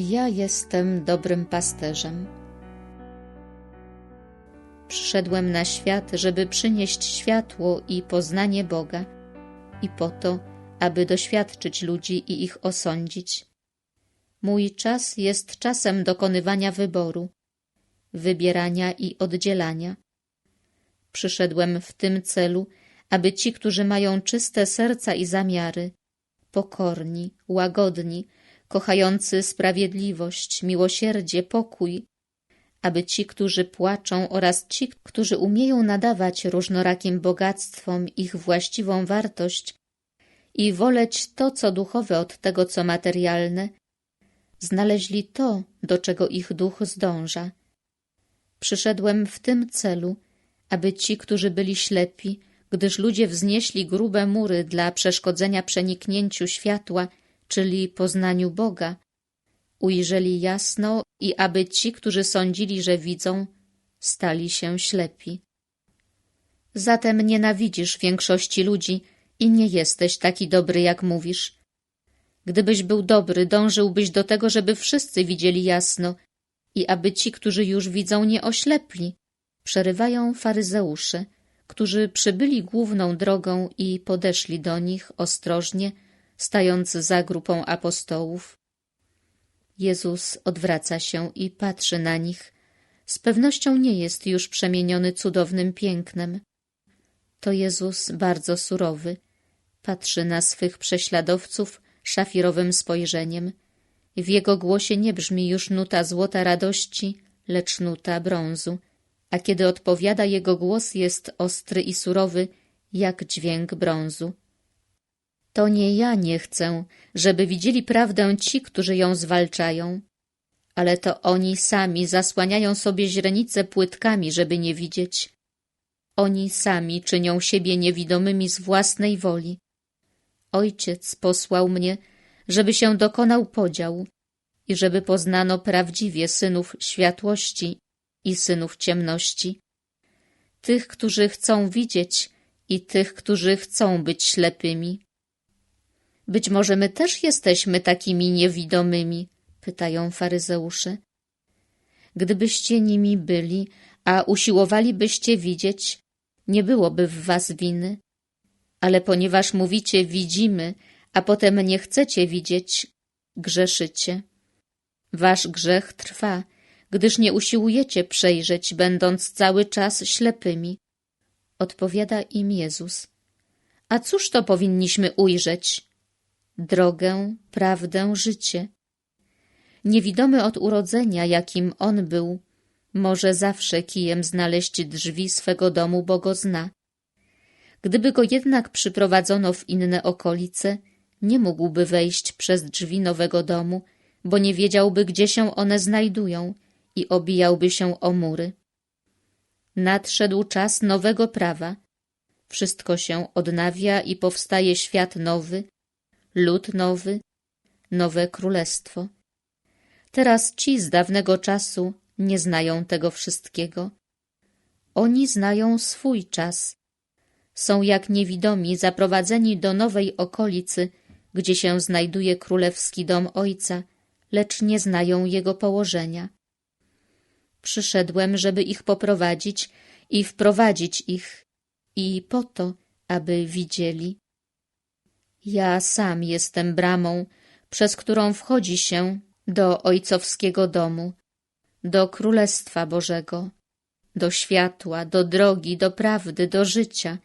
Ja jestem dobrym pasterzem. Przyszedłem na świat, żeby przynieść światło i poznanie Boga, i po to, aby doświadczyć ludzi i ich osądzić. Mój czas jest czasem dokonywania wyboru, wybierania i oddzielania. Przyszedłem w tym celu, aby ci, którzy mają czyste serca i zamiary, pokorni, łagodni, kochający sprawiedliwość, miłosierdzie, pokój, aby ci, którzy płaczą oraz ci, którzy umieją nadawać różnorakim bogactwom ich właściwą wartość i woleć to, co duchowe od tego, co materialne, znaleźli to, do czego ich duch zdąża. Przyszedłem w tym celu, aby ci, którzy byli ślepi, gdyż ludzie wznieśli grube mury dla przeszkodzenia przeniknięciu światła, czyli poznaniu Boga, ujrzeli jasno i aby ci, którzy sądzili, że widzą, stali się ślepi. Zatem nienawidzisz większości ludzi i nie jesteś taki dobry, jak mówisz. Gdybyś był dobry, dążyłbyś do tego, żeby wszyscy widzieli jasno i aby ci, którzy już widzą, nie oślepli. Przerywają faryzeusze, którzy przybyli główną drogą i podeszli do nich ostrożnie, stając za grupą apostołów. Jezus odwraca się i patrzy na nich. Z pewnością nie jest już przemieniony cudownym pięknem. To Jezus bardzo surowy. Patrzy na swych prześladowców szafirowym spojrzeniem. W jego głosie nie brzmi już nuta złota radości, lecz nuta brązu, a kiedy odpowiada jego głos jest ostry i surowy, jak dźwięk brązu. To nie ja nie chcę, żeby widzieli prawdę ci, którzy ją zwalczają, ale to oni sami zasłaniają sobie źrenice płytkami, żeby nie widzieć. Oni sami czynią siebie niewidomymi z własnej woli. Ojciec posłał mnie, żeby się dokonał podział i żeby poznano prawdziwie synów światłości i synów ciemności, tych, którzy chcą widzieć i tych, którzy chcą być ślepymi. Być może my też jesteśmy takimi niewidomymi, pytają faryzeusze. Gdybyście nimi byli, a usiłowalibyście widzieć, nie byłoby w was winy. Ale ponieważ mówicie widzimy, a potem nie chcecie widzieć, grzeszycie. Wasz grzech trwa, gdyż nie usiłujecie przejrzeć, będąc cały czas ślepymi. Odpowiada im Jezus. A cóż to powinniśmy ujrzeć? Drogę, prawdę, życie. Niewidomy od urodzenia, jakim on był, może zawsze kijem znaleźć drzwi swego domu, bo go zna. Gdyby go jednak przyprowadzono w inne okolice, nie mógłby wejść przez drzwi nowego domu, bo nie wiedziałby, gdzie się one znajdują i obijałby się o mury. Nadszedł czas nowego prawa. Wszystko się odnawia i powstaje świat nowy, lud nowy, nowe królestwo. Teraz ci z dawnego czasu nie znają tego wszystkiego. Oni znają swój czas. Są jak niewidomi zaprowadzeni do nowej okolicy, gdzie się znajduje królewski dom ojca, lecz nie znają jego położenia. Przyszedłem, żeby ich poprowadzić i wprowadzić ich, i po to, aby widzieli. Ja sam jestem bramą, przez którą wchodzi się do ojcowskiego domu, do Królestwa Bożego, do światła, do drogi, do prawdy, do życia.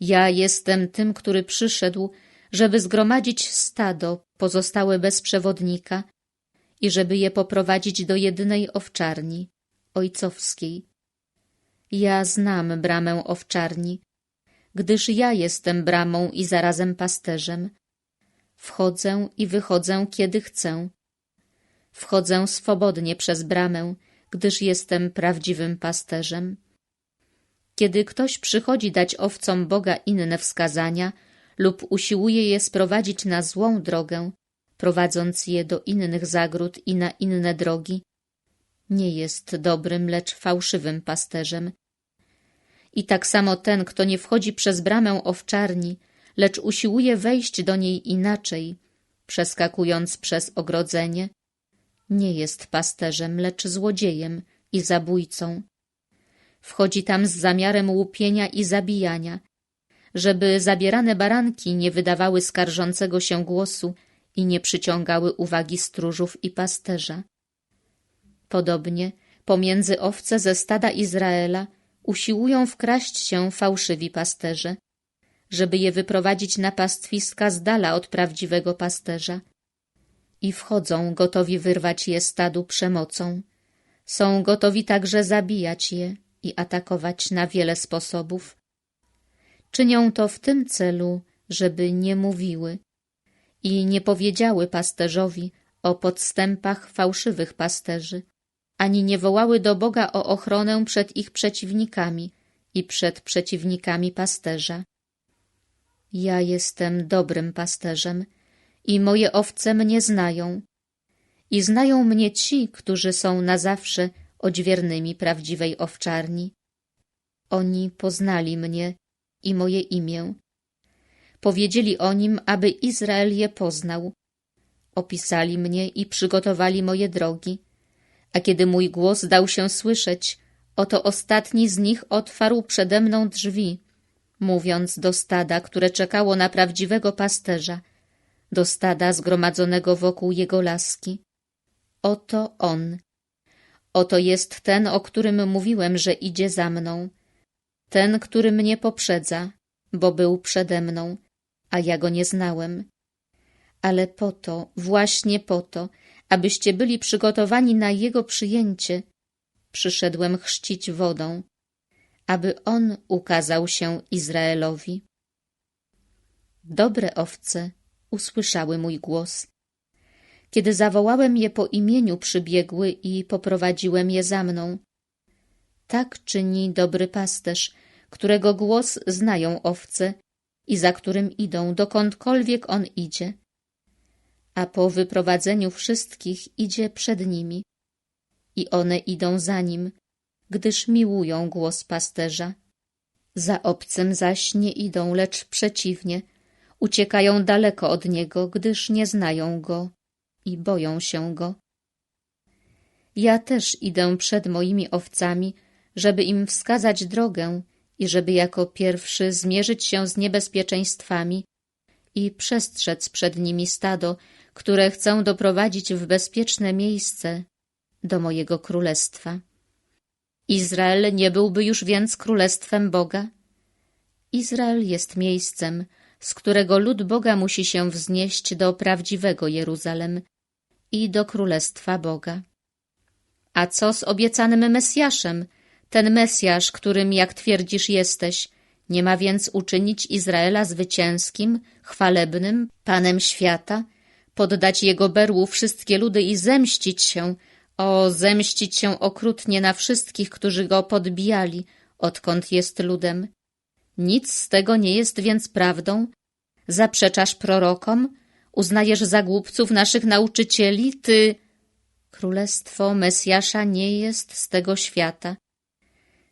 Ja jestem tym, który przyszedł, żeby zgromadzić stado pozostałe bez przewodnika i żeby je poprowadzić do jedynej owczarni, ojcowskiej. Ja znam bramę owczarni, gdyż ja jestem bramą i zarazem pasterzem. Wchodzę i wychodzę, kiedy chcę. Wchodzę swobodnie przez bramę, gdyż jestem prawdziwym pasterzem. Kiedy ktoś przychodzi dać owcom Boga inne wskazania lub usiłuje je sprowadzić na złą drogę, prowadząc je do innych zagród i na inne drogi, nie jest dobrym, lecz fałszywym pasterzem i tak samo ten, kto nie wchodzi przez bramę owczarni, lecz usiłuje wejść do niej inaczej, przeskakując przez ogrodzenie, nie jest pasterzem, lecz złodziejem i zabójcą. Wchodzi tam z zamiarem łupienia i zabijania, żeby zabierane baranki nie wydawały skarżącego się głosu i nie przyciągały uwagi stróżów i pasterza. Podobnie pomiędzy owce ze stada Izraela usiłują wkraść się fałszywi pasterze, żeby je wyprowadzić na pastwiska z dala od prawdziwego pasterza. I wchodzą gotowi wyrwać je stadu przemocą. Są gotowi także zabijać je i atakować na wiele sposobów. Czynią to w tym celu, żeby nie mówiły i nie powiedziały pasterzowi o podstępach fałszywych pasterzy, ani nie wołały do Boga o ochronę przed ich przeciwnikami i przed przeciwnikami pasterza. Ja jestem dobrym pasterzem i moje owce mnie znają. I znają mnie ci, którzy są na zawsze odźwiernymi prawdziwej owczarni. Oni poznali mnie i moje imię. Powiedzieli o nim, aby Izrael je poznał. Opisali mnie i przygotowali moje drogi. A kiedy mój głos dał się słyszeć, oto ostatni z nich otwarł przede mną drzwi, mówiąc do stada, które czekało na prawdziwego pasterza, do stada zgromadzonego wokół jego laski. Oto on. Oto jest ten, o którym mówiłem, że idzie za mną. Ten, który mnie poprzedza, bo był przede mną, a ja go nie znałem. Ale po to, właśnie po to, abyście byli przygotowani na jego przyjęcie, przyszedłem chrzcić wodą, aby on ukazał się Izraelowi. Dobre owce usłyszały mój głos. Kiedy zawołałem je po imieniu, przybiegły i poprowadziłem je za mną. Tak czyni dobry pasterz, którego głos znają owce i za którym idą, dokądkolwiek on idzie. A po wyprowadzeniu wszystkich idzie przed nimi i one idą za nim, gdyż miłują głos pasterza. Za obcym zaś nie idą, lecz przeciwnie, uciekają daleko od niego, gdyż nie znają go i boją się go. Ja też idę przed moimi owcami, żeby im wskazać drogę i żeby jako pierwszy zmierzyć się z niebezpieczeństwami i przestrzec przed nimi stado, które chcę doprowadzić w bezpieczne miejsce do mojego królestwa. Izrael nie byłby już więc królestwem Boga? Izrael jest miejscem, z którego lud Boga musi się wznieść do prawdziwego Jeruzalem i do królestwa Boga. A co z obiecanym Mesjaszem, ten Mesjasz, którym, jak twierdzisz, jesteś, nie ma więc uczynić Izraela zwycięskim, chwalebnym, Panem świata, poddać jego berłu wszystkie ludy i zemścić się, o, zemścić się okrutnie na wszystkich, którzy go podbijali, odkąd jest ludem. Nic z tego nie jest więc prawdą? Zaprzeczasz prorokom? Uznajesz za głupców naszych nauczycieli? Ty... Królestwo Mesjasza nie jest z tego świata.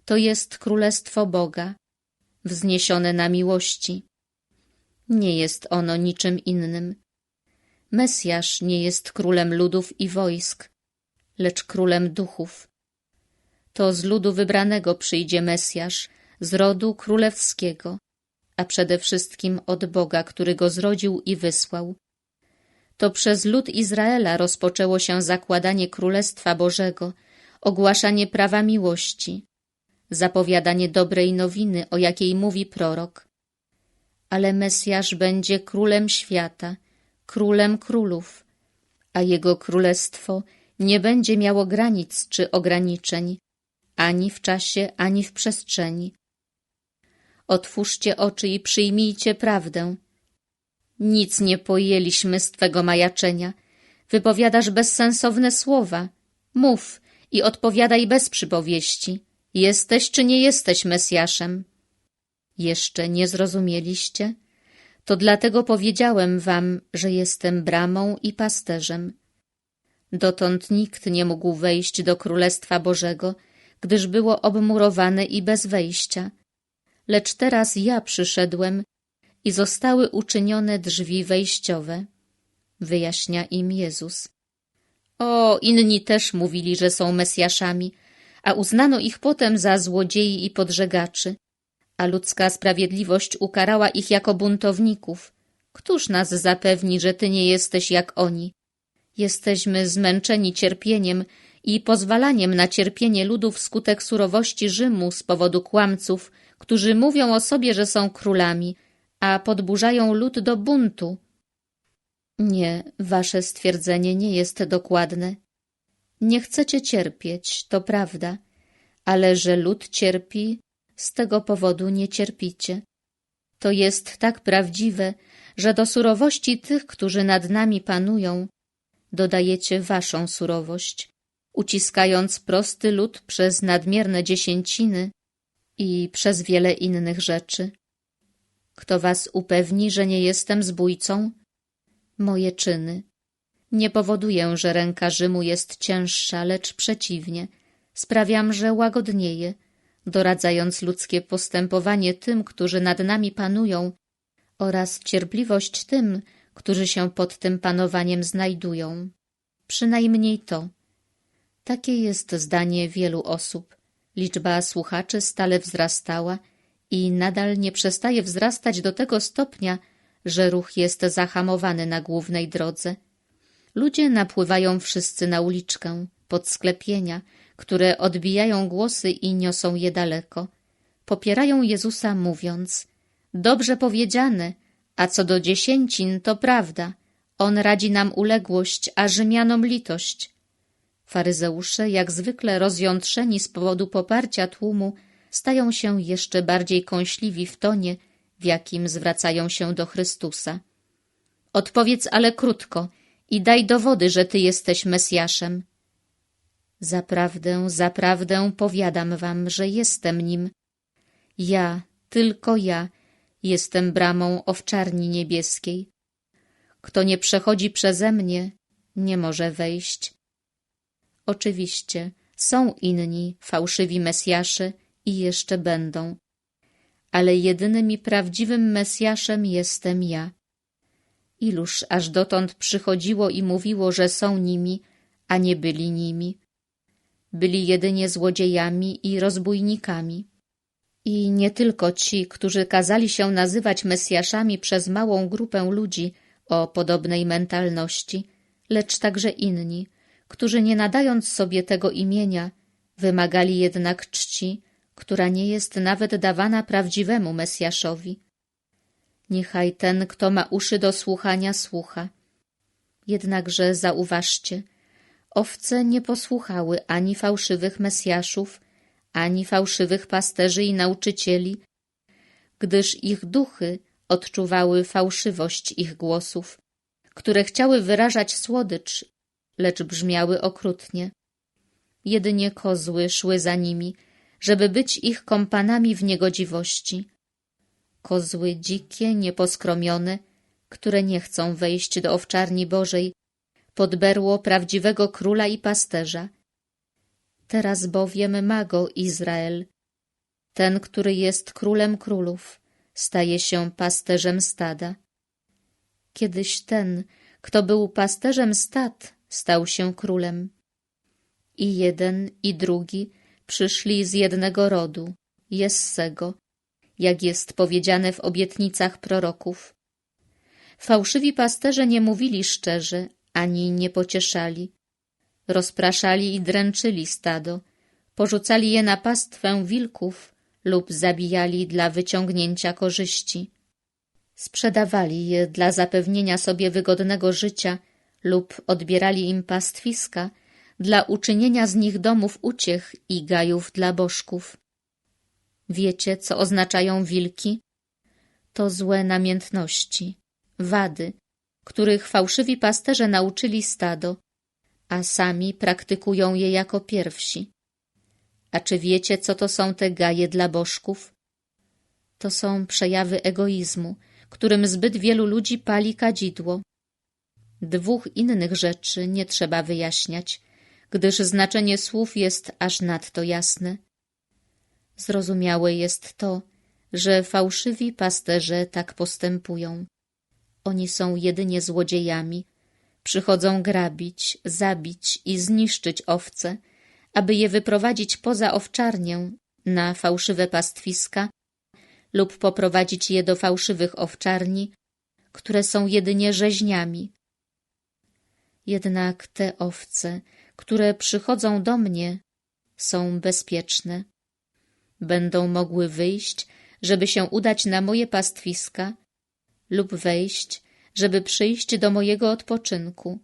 To jest królestwo Boga, wzniesione na miłości. Nie jest ono niczym innym. Mesjasz nie jest królem ludów i wojsk, lecz królem duchów. To z ludu wybranego przyjdzie Mesjasz, z rodu królewskiego, a przede wszystkim od Boga, który go zrodził i wysłał. To przez lud Izraela rozpoczęło się zakładanie Królestwa Bożego, ogłaszanie prawa miłości, zapowiadanie dobrej nowiny, o jakiej mówi prorok. Ale Mesjasz będzie królem świata, królem królów, a jego królestwo nie będzie miało granic czy ograniczeń, ani w czasie, ani w przestrzeni. Otwórzcie oczy i przyjmijcie prawdę. Nic nie pojęliśmy z Twego majaczenia. Wypowiadasz bezsensowne słowa. Mów i odpowiadaj bez przypowieści. Jesteś czy nie jesteś Mesjaszem? Jeszcze nie zrozumieliście? To dlatego powiedziałem wam, że jestem bramą i pasterzem. Dotąd nikt nie mógł wejść do Królestwa Bożego, gdyż było obmurowane i bez wejścia. Lecz teraz ja przyszedłem i zostały uczynione drzwi wejściowe. Wyjaśnia im Jezus. O, inni też mówili, że są Mesjaszami, a uznano ich potem za złodziei i podżegaczy, a ludzka sprawiedliwość ukarała ich jako buntowników. Któż nas zapewni, że ty nie jesteś jak oni? Jesteśmy zmęczeni cierpieniem i pozwalaniem na cierpienie ludów wskutek surowości Rzymu z powodu kłamców, którzy mówią o sobie, że są królami, a podburzają lud do buntu. Nie, wasze stwierdzenie nie jest dokładne. Nie chcecie cierpieć, to prawda, ale że lud cierpi, z tego powodu nie cierpicie. To jest tak prawdziwe, że do surowości tych, którzy nad nami panują, dodajecie waszą surowość, uciskając prosty lud przez nadmierne dziesięciny i przez wiele innych rzeczy. Kto was upewni, że nie jestem zbójcą? Moje czyny. Nie powoduję, że ręka Rzymu jest cięższa, lecz przeciwnie, sprawiam, że łagodnieje, doradzając ludzkie postępowanie tym, którzy nad nami panują, oraz cierpliwość tym, którzy się pod tym panowaniem znajdują. Przynajmniej to. Takie jest zdanie wielu osób. Liczba słuchaczy stale wzrastała i nadal nie przestaje wzrastać do tego stopnia, że ruch jest zahamowany na głównej drodze. Ludzie napływają wszyscy na uliczkę, pod sklepienia, które odbijają głosy i niosą je daleko. Popierają Jezusa mówiąc, dobrze powiedziane, a co do dziesięcin, to prawda, on radzi nam uległość, a Rzymianom litość. Faryzeusze, jak zwykle rozjątrzeni z powodu poparcia tłumu, stają się jeszcze bardziej kąśliwi w tonie, w jakim zwracają się do Chrystusa. Odpowiedz ale krótko i daj dowody, że Ty jesteś Mesjaszem. Zaprawdę, zaprawdę powiadam wam, że jestem nim. Ja, tylko ja, jestem bramą owczarni niebieskiej. Kto nie przechodzi przeze mnie, nie może wejść. Oczywiście, są inni, fałszywi Mesjasze i jeszcze będą ale jedynym i prawdziwym Mesjaszem jestem ja. Iluż aż dotąd przychodziło i mówiło, że są nimi, a nie byli nimi. Byli jedynie złodziejami i rozbójnikami. I nie tylko ci, którzy kazali się nazywać Mesjaszami przez małą grupę ludzi o podobnej mentalności, lecz także inni, którzy nie nadając sobie tego imienia, wymagali jednak czci, która nie jest nawet dawana prawdziwemu Mesjaszowi. Niechaj ten, kto ma uszy do słuchania, słucha. Jednakże zauważcie, owce nie posłuchały ani fałszywych Mesjaszów, ani fałszywych pasterzy i nauczycieli, gdyż ich duchy odczuwały fałszywość ich głosów, które chciały wyrażać słodycz, lecz brzmiały okrutnie. Jedynie kozły szły za nimi, żeby być ich kompanami w niegodziwości. Kozły dzikie, nieposkromione, które nie chcą wejść do owczarni Bożej, pod berło prawdziwego króla i pasterza. Teraz bowiem ma go Izrael. Ten, który jest królem królów, staje się pasterzem stada. Kiedyś ten, kto był pasterzem stad, stał się królem. I jeden, i drugi przyszli z jednego rodu, Jessego, jak jest powiedziane w obietnicach proroków. Fałszywi pasterze nie mówili szczerze, ani nie pocieszali. Rozpraszali i dręczyli stado, porzucali je na pastwę wilków lub zabijali dla wyciągnięcia korzyści. Sprzedawali je dla zapewnienia sobie wygodnego życia lub odbierali im pastwiska, dla uczynienia z nich domów uciech i gajów dla bożków. Wiecie, co oznaczają wilki? To złe namiętności, wady, których fałszywi pasterze nauczyli stado, a sami praktykują je jako pierwsi. A czy wiecie, co to są te gaje dla bożków? To są przejawy egoizmu, którym zbyt wielu ludzi pali kadzidło. Dwóch innych rzeczy nie trzeba wyjaśniać, gdyż znaczenie słów jest aż nadto jasne. Zrozumiałe jest to, że fałszywi pasterze tak postępują. Oni są jedynie złodziejami, przychodzą grabić, zabić i zniszczyć owce, aby je wyprowadzić poza owczarnię na fałszywe pastwiska lub poprowadzić je do fałszywych owczarni, które są jedynie rzeźniami. Jednak te owce, które przychodzą do mnie, są bezpieczne. Będą mogły wyjść, żeby się udać na moje pastwiska lub wejść, żeby przyjść do mojego odpoczynku.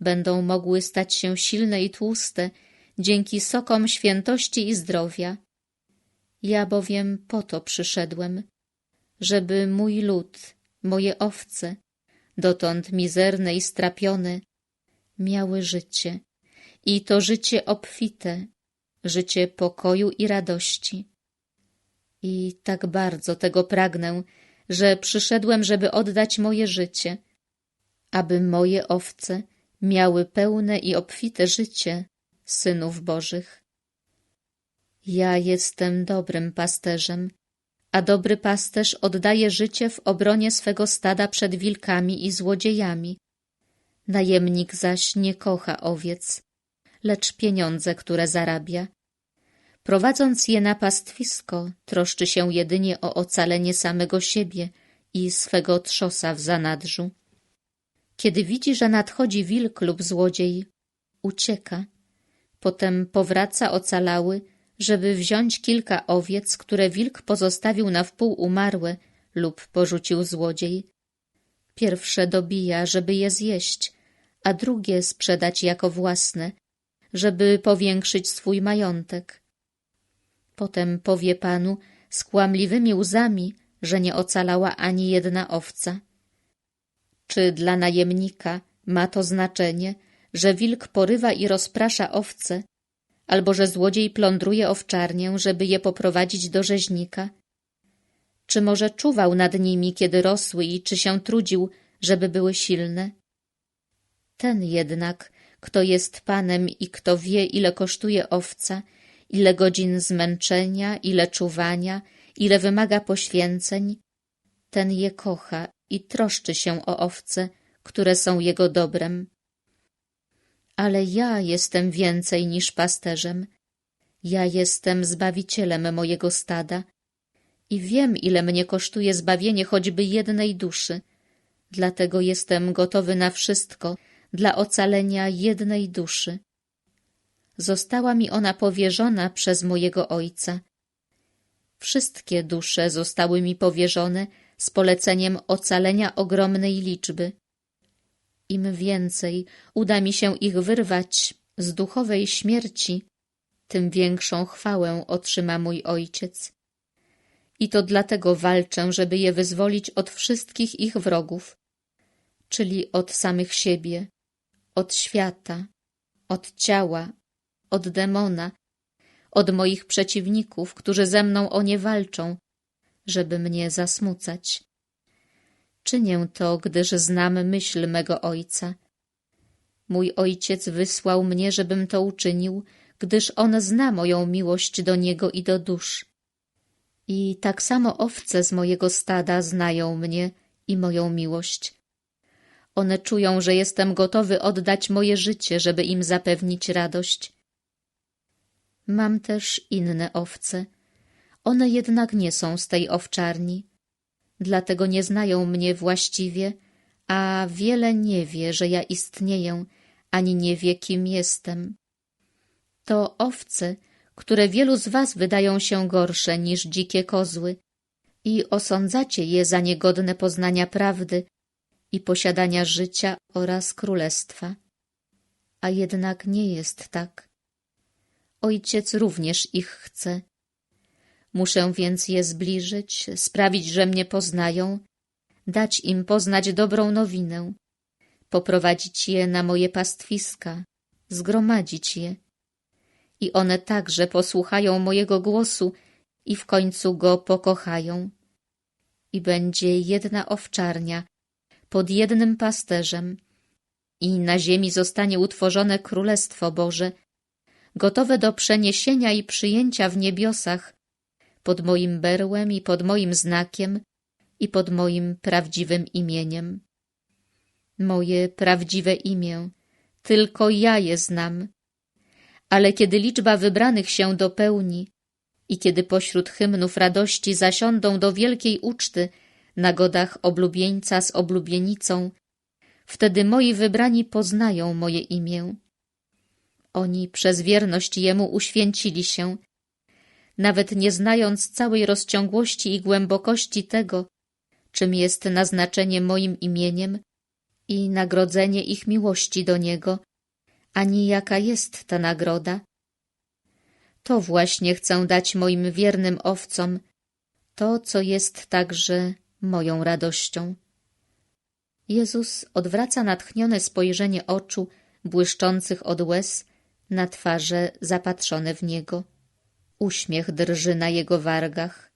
Będą mogły stać się silne i tłuste dzięki sokom świętości i zdrowia. Ja bowiem po to przyszedłem, żeby mój lud, moje owce, dotąd mizerne i strapione, miały życie, i to życie obfite, życie pokoju i radości. I tak bardzo tego pragnę, że przyszedłem, żeby oddać moje życie, aby moje owce miały pełne i obfite życie synów Bożych. Ja jestem dobrym pasterzem, a dobry pasterz oddaje życie w obronie swego stada przed wilkami i złodziejami. Najemnik zaś nie kocha owiec, lecz pieniądze, które zarabia. Prowadząc je na pastwisko, troszczy się jedynie o ocalenie samego siebie i swego trzosa w zanadrzu. Kiedy widzi, że nadchodzi wilk lub złodziej, ucieka. Potem powraca ocalały, żeby wziąć kilka owiec, które wilk pozostawił na wpół umarłe lub porzucił złodziej. Pierwsze dobija, żeby je zjeść, a drugie sprzedać jako własne, żeby powiększyć swój majątek. Potem powie panu z kłamliwymi łzami, że nie ocalała ani jedna owca. Czy dla najemnika ma to znaczenie, że wilk porywa i rozprasza owce, albo że złodziej plądruje owczarnię, żeby je poprowadzić do rzeźnika? Czy może czuwał nad nimi, kiedy rosły i czy się trudził, żeby były silne? Ten jednak, kto jest panem i kto wie, ile kosztuje owca, ile godzin zmęczenia, ile czuwania, ile wymaga poświęceń, ten je kocha i troszczy się o owce, które są jego dobrem. Ale ja jestem więcej niż pasterzem. Ja jestem zbawicielem mojego stada i wiem, ile mnie kosztuje zbawienie choćby jednej duszy. Dlatego jestem gotowy na wszystko dla ocalenia jednej duszy. Została mi ona powierzona przez mojego Ojca. Wszystkie dusze zostały mi powierzone z poleceniem ocalenia ogromnej liczby. Im więcej uda mi się ich wyrwać z duchowej śmierci, tym większą chwałę otrzyma mój Ojciec. I to dlatego walczę, żeby je wyzwolić od wszystkich ich wrogów, czyli od samych siebie, od świata, od ciała, od demona, od moich przeciwników, którzy ze mną o nie walczą, żeby mnie zasmucać. Czynię to, gdyż znam myśl mego Ojca. Mój Ojciec wysłał mnie, żebym to uczynił, gdyż On zna moją miłość do Niego i do dusz. I tak samo owce z mojego stada znają mnie i moją miłość. One czują, że jestem gotowy oddać moje życie, żeby im zapewnić radość. Mam też inne owce. One jednak nie są z tej owczarni. Dlatego nie znają mnie właściwie, a wiele nie wie, że ja istnieję, ani nie wie, kim jestem. To owce, które wielu z was wydają się gorsze niż dzikie kozły i osądzacie je za niegodne poznania prawdy i posiadania życia oraz królestwa. A jednak nie jest tak. Ojciec również ich chce. Muszę więc je zbliżyć, sprawić, że mnie poznają, dać im poznać dobrą nowinę, poprowadzić je na moje pastwiska, zgromadzić je. I one także posłuchają mojego głosu i w końcu go pokochają. I będzie jedna owczarnia pod jednym pasterzem, i na ziemi zostanie utworzone Królestwo Boże, gotowe do przeniesienia i przyjęcia w niebiosach, pod moim berłem i pod moim znakiem i pod moim prawdziwym imieniem. moje prawdziwe imię. Tylko ja je znam. Ale kiedy liczba wybranych się dopełni i kiedy pośród hymnów radości zasiądą do wielkiej uczty na godach oblubieńca z oblubienicą, wtedy moi wybrani poznają moje imię. Oni przez wierność Jemu uświęcili się, nawet nie znając całej rozciągłości i głębokości tego, czym jest naznaczenie moim imieniem i nagrodzenie ich miłości do Niego, ani jaka jest ta nagroda. To właśnie chcę dać moim wiernym owcom, to, co jest także moją radością. Jezus odwraca natchnione spojrzenie oczu, błyszczących od łez, na twarze zapatrzone w Niego. Uśmiech drży na Jego wargach.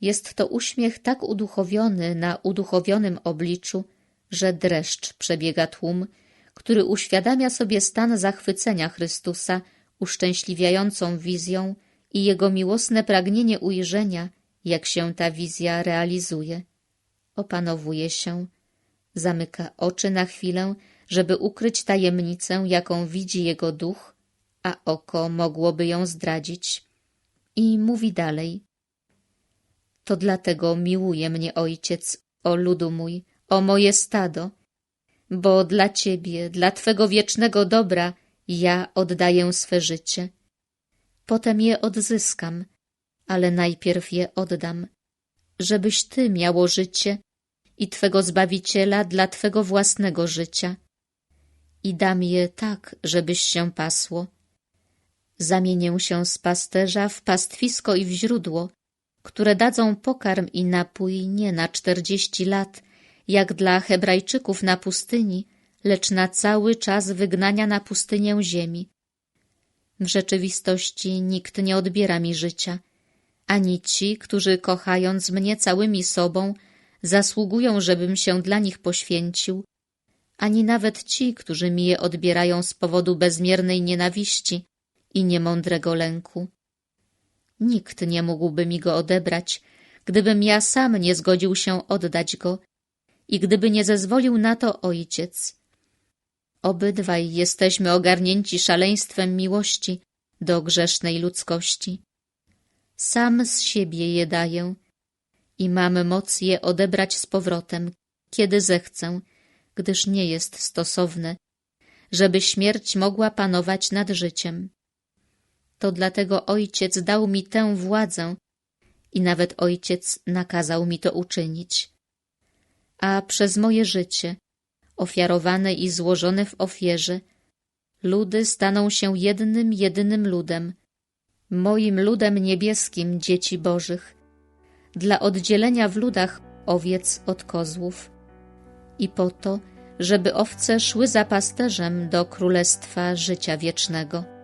Jest to uśmiech tak uduchowiony na uduchowionym obliczu, że dreszcz przebiega tłum, który uświadamia sobie stan zachwycenia Chrystusa uszczęśliwiającą wizją i jego miłosne pragnienie ujrzenia, jak się ta wizja realizuje. Opanowuje się, zamyka oczy na chwilę, żeby ukryć tajemnicę, jaką widzi jego duch, a oko mogłoby ją zdradzić. I mówi dalej. To dlatego miłuje mnie Ojciec, o ludu mój, o moje stado, bo dla Ciebie, dla Twego wiecznego dobra ja oddaję swe życie. Potem je odzyskam, ale najpierw je oddam, żebyś Ty miało życie i Twego Zbawiciela dla Twego własnego życia. I dam je tak, żebyś się pasło. Zamienię się z pasterza w pastwisko i w źródło, które dadzą pokarm i napój nie na czterdzieści lat, jak dla Hebrajczyków na pustyni, lecz na cały czas wygnania na pustynię ziemi. W rzeczywistości nikt nie odbiera mi życia, ani ci, którzy kochając mnie całymi sobą, zasługują, żebym się dla nich poświęcił, ani nawet ci, którzy mi je odbierają z powodu bezmiernej nienawiści i niemądrego lęku. Nikt nie mógłby mi go odebrać, gdybym ja sam nie zgodził się oddać go i gdyby nie zezwolił na to ojciec. Obydwaj jesteśmy ogarnięci szaleństwem miłości do grzesznej ludzkości. Sam z siebie je daję i mam moc je odebrać z powrotem, kiedy zechcę, gdyż nie jest stosowne, żeby śmierć mogła panować nad życiem. To dlatego ojciec dał mi tę władzę i nawet ojciec nakazał mi to uczynić. A przez moje życie, ofiarowane i złożone w ofierze, ludy staną się jednym, jedynym ludem, moim ludem niebieskim dzieci bożych, dla oddzielenia w ludach owiec od kozłów i po to, żeby owce szły za pasterzem do królestwa życia wiecznego.